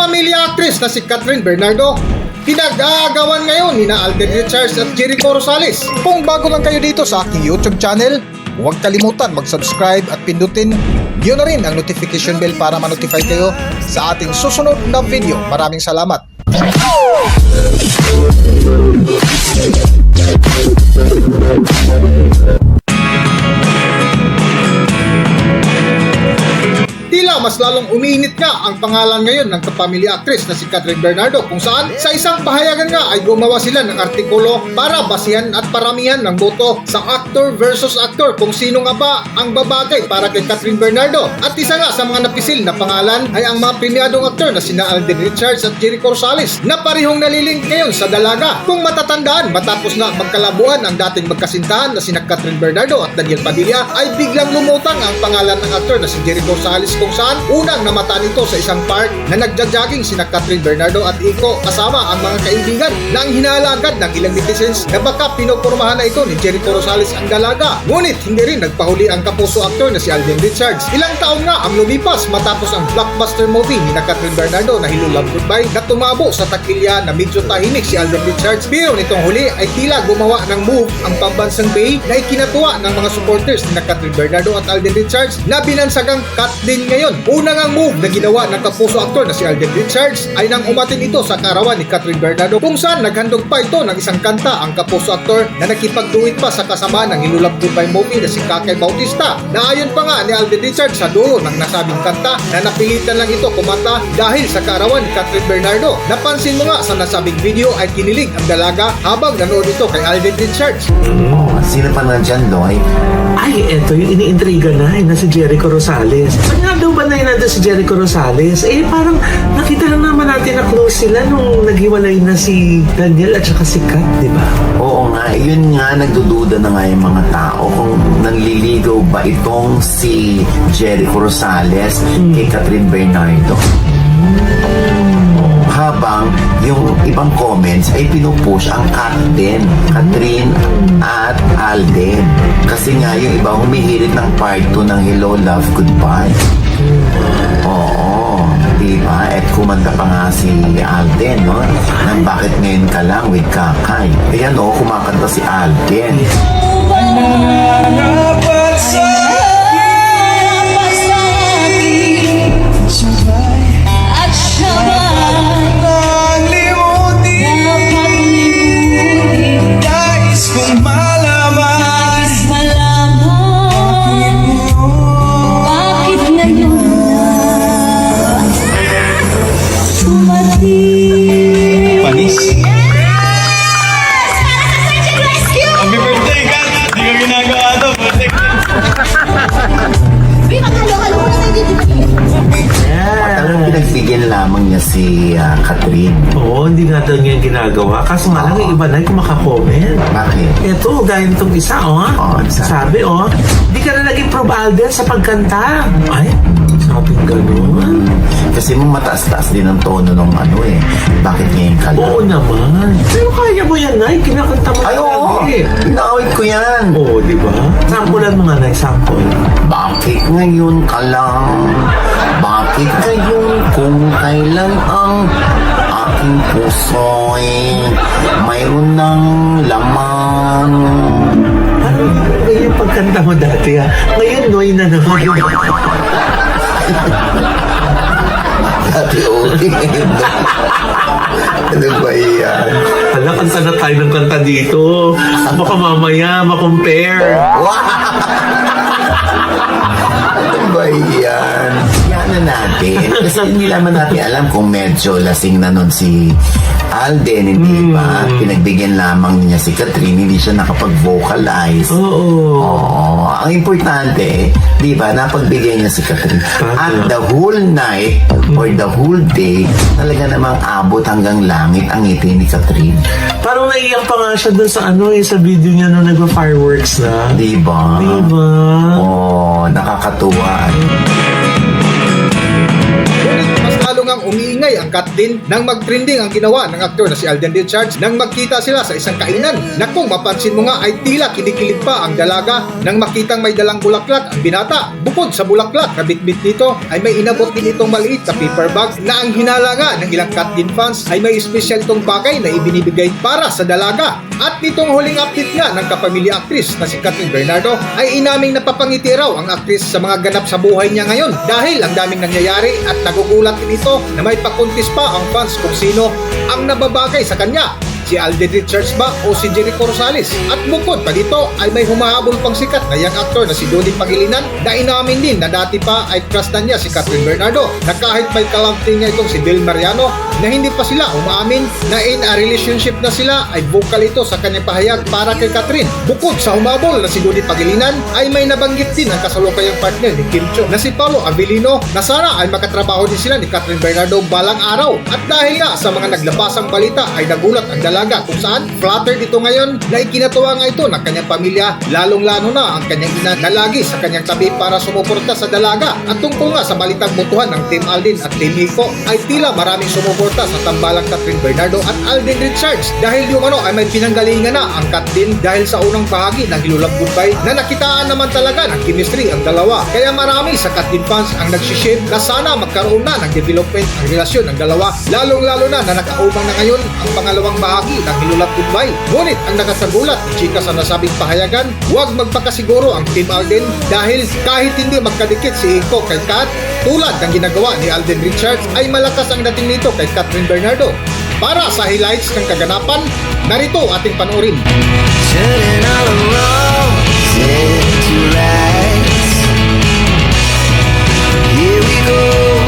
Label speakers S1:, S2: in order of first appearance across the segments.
S1: kapamilya actress na si Catherine Bernardo. Pinag-aagawan ngayon ni na Alden Richards at Jericho Rosales. Kung bago lang kayo dito sa aking YouTube channel, huwag kalimutan mag-subscribe at pindutin yun na rin ang notification bell para ma-notify kayo sa ating susunod na video. Maraming salamat. Tila mas lalong umiinit nga ang pangalan ngayon ng kapamilya actress na si Catherine Bernardo kung saan sa isang pahayagan nga ay gumawa sila ng artikulo para basihan at paramihan ng boto sa actor versus actor kung sino nga ba ang babagay para kay Catherine Bernardo. At isa nga sa mga napisil na pangalan ay ang mga premiadong aktor na sina Alden Richards at Jericho Rosales na parihong nalilink ngayon sa dalaga. Kung matatandaan matapos na magkalabuan ang dating magkasintahan na sina Catherine Bernardo at Daniel Padilla ay biglang lumutang ang pangalan ng aktor na si Jericho Rosales kung saan unang namata nito sa isang park na nagja-jogging sina Catherine Bernardo at Iko kasama ang mga kaibigan na ang hinala agad ng ilang netizens na baka pinopormahan na ito ni Jericho Rosales ang dalaga. Ngunit hindi rin nagpahuli ang kapuso aktor na si Alden Richards. Ilang taon nga ang lumipas matapos ang blockbuster movie ni na Catherine Bernardo na Hello Love Goodbye na tumabo sa takilya na medyo tahimik si Alden Richards. Pero nitong huli ay tila gumawa ng move ang pambansang Bay na ikinatuwa ng mga supporters ni na Catherine Bernardo at Alden Richards na binansagang cut din ngayon. Unang ang move na ginawa ng kapuso aktor na si Alden Richards ay nang umatin ito sa karawan ni Catherine Bernardo kung saan naghandog pa ito ng isang kanta ang kapuso aktor na nakipagduit pa sa kasama ng Hilulab Goodbye movie na si Kakay Bautista na ayon pa nga ni Alden Richards sa dulo ng nasabing kanta na napilitan lang ito kumanta dahil sa karawan ni Catherine Bernardo. Napansin mo nga sa nasabing video ay kinilig ang dalaga habang nanood ito kay Alden Richards.
S2: Oh, sino pa nandyan, Loy?
S3: Ay, eto yung iniintriga na, eh, na si Jericho Rosales. Saan nga daw ba na yun nandun si Jericho Rosales? Eh, parang nakita lang naman natin na close sila nung naghiwalay na si Daniel at saka si Kat, di ba?
S2: Oo nga, yun nga, nagdududa na nga yung mga tao kung nanliligaw ba itong si Jericho Rosales kay Catherine Bernardo. Habang yung ibang comments ay pinupush ang Kat din, Catherine at Alden. Kasi nga yung iba humihirit ng part 2 ng Hello, Love, Goodbye. Oo, diba? At kumanta pa nga si Alden, no? Nang bakit ngayon ka lang with Kakay. Ayan, no? Kumakanta si Alden. Lamang niya si ah, Catherine.
S3: Oo, hindi nga daw niya ginagawa. Kaso nga lang, yung iba na yung kumakakomment.
S2: Bakit?
S3: Eto, gaya nitong isa, oh.
S2: Oo, isa.
S3: Sabi, oh, di ka na naging probe Alden sa pagkanta. Ay, sabi ganun.
S2: Kasi mo mataas-taas din ang tono ng ano eh. Bakit ngayon ka lang?
S3: Oo naman. Pero kaya mo yan, Nay. Kinakanta mo
S2: Ay, oo!
S3: lagi.
S2: Inaawit ko yan!
S3: Oo, di ba? Sampulan mo nga na sample.
S2: Bakit ngayon ka lang? Bakit ngayon kung kailan ang aking puso'y mayroon ng laman?
S3: Ganyan yung pagkanta mo dati, ha? Ngayon, Noy na naman.
S2: Dati ulit. ano ba yan?
S3: Hala, kanta na tayo ng kanta dito. Baka mamaya, makompare.
S2: Ano ba yan? Na natin. Kasi hindi naman natin alam kung medyo lasing na nun si Alden, hindi ba? Pinagbigyan lamang niya si Catherine, hindi siya nakapag-vocalize.
S3: Oo.
S2: Oo. Ang importante, di ba, napagbigay niya si Catherine. At the whole night or the whole day, talaga namang abot hanggang langit ang ngiti ni Catherine.
S3: Parang naiyak pa nga siya dun sa ano eh, sa video niya nung nagpa-fireworks na.
S2: Di ba?
S3: Di ba?
S2: Oo, nakakatuwa.
S1: Ngunit ngang umiingay ang cut din. Nang mag-trending ang ginawa ng aktor na si Alden Richards nang magkita sila sa isang kainan. Na kung mapansin mo nga ay tila kinikilig pa ang dalaga. Nang makitang may dalang bulaklak ang binata. Bukod sa bulaklak na bitbit nito ay may inabot din itong maliit na paper bag na ang hinala nga ng ilang Kat Din fans ay may espesyal itong bagay na ibinibigay para sa dalaga. At nitong huling update nga ng kapamilya aktris na si Catherine Bernardo ay inaming napapangiti raw ang aktris sa mga ganap sa buhay niya ngayon dahil ang daming nangyayari at nagugulat din ito na may pakuntis pa ang fans kung sino ang nababagay sa kanya si Alden Richards ba o si Jericho Rosales. At bukod pa dito ay may humahabol pang sikat na young actor na si Donnie Pangilinan na inamin din na dati pa ay crush na niya si Catherine Bernardo na kahit may kalamti niya itong si Bill Mariano na hindi pa sila umaamin na in a relationship na sila ay vocal ito sa kanyang pahayag para kay Catherine. Bukod sa humabol na si Donnie Pangilinan ay may nabanggit din ang kasalukayang partner ni Kim Cho na si Paolo Avellino na sana ay makatrabaho din sila ni Catherine Bernardo balang araw. At dahil nga sa mga naglabasang balita ay nagulat ang dalaga kung saan flattered ito ngayon na ikinatuwa nga ito ng kanyang pamilya lalong-lalo na ang kanyang ina na lagi sa kanyang tabi para sumuporta sa dalaga. At tungkol nga sa balitang mutuhan ng Team Aldin at Team Nico ay tila maraming sumuporta sa tambalang Catherine Bernardo at Alden Richards dahil yung ano ay may pinanggalingan na ang Catherine dahil sa unang bahagi ng Hilulab Goodbye na nakitaan naman talaga ng chemistry ang dalawa. Kaya marami sa Catherine fans ang nagsiship na sana magkaroon na ng development ang relasyon ng dalawa lalong-lalo na na nakaumang na ngayon ang pangalawang bahagi ng Hilulab Goodbye. Ngunit ang nakasagulat ni Chika sa nasabing pahayagan, huwag magpakasiguro ang Team Alden dahil kahit hindi magkadikit si Iko kay Kat, tulad ng ginagawa ni Alden Richards ay malakas ang dating nito kay Catherine Bernardo. Para sa highlights ng kaganapan, narito ating panoorin.
S4: Here we go.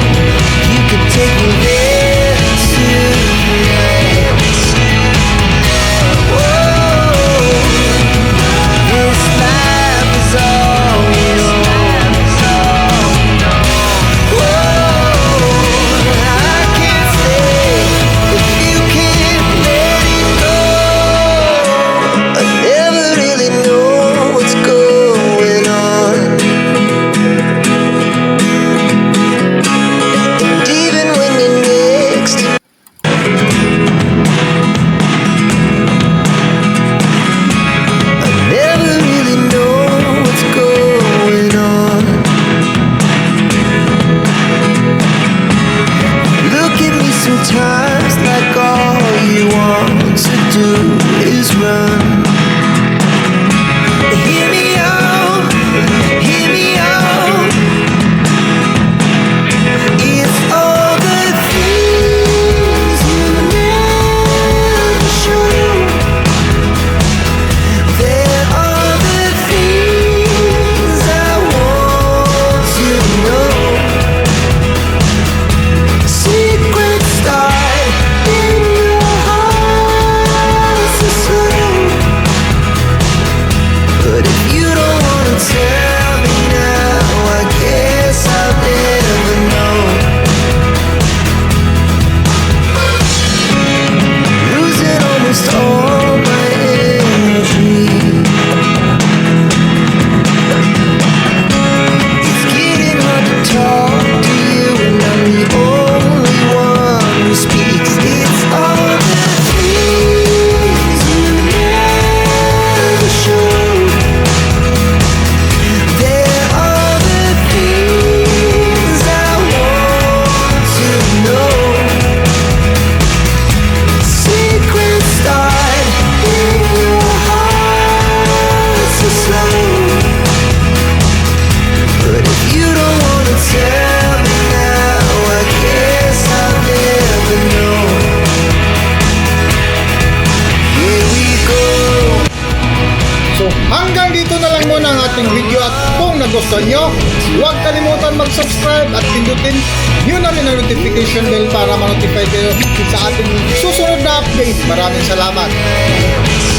S1: Ating video at kung nagustuhan nyo, huwag kalimutan mag-subscribe at pindutin nyo na rin ang notification bell para ma-notify kayo sa ating susunod na update. Maraming salamat!